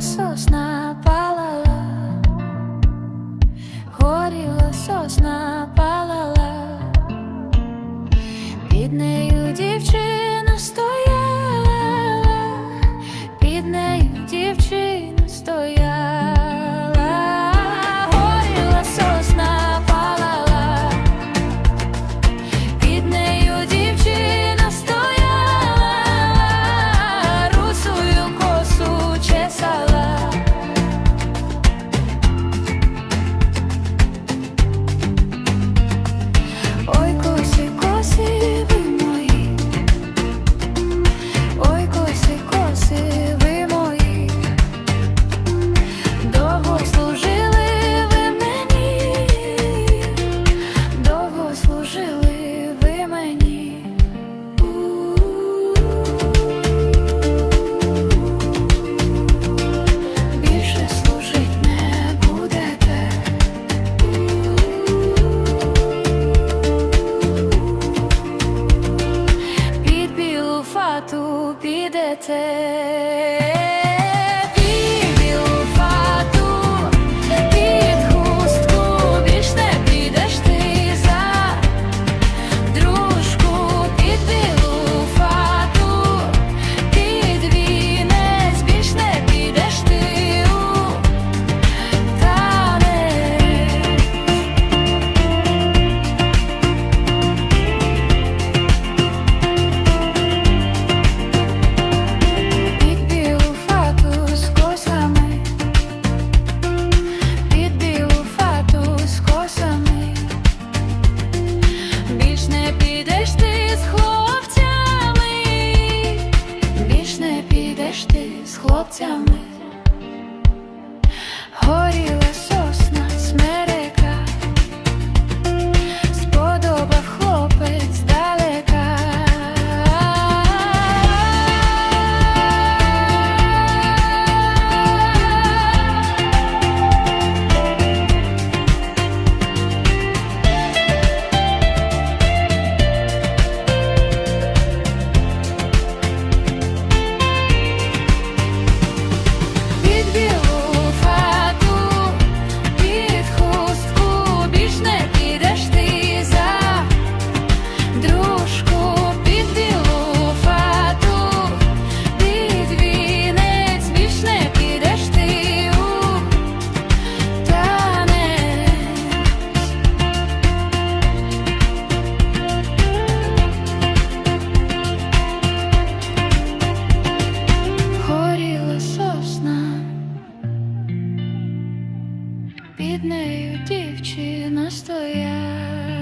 сосна палала, горіла сосна палала, під нею дівчина. say Ходиш ти з хлопцями. під нею дівчина стояла.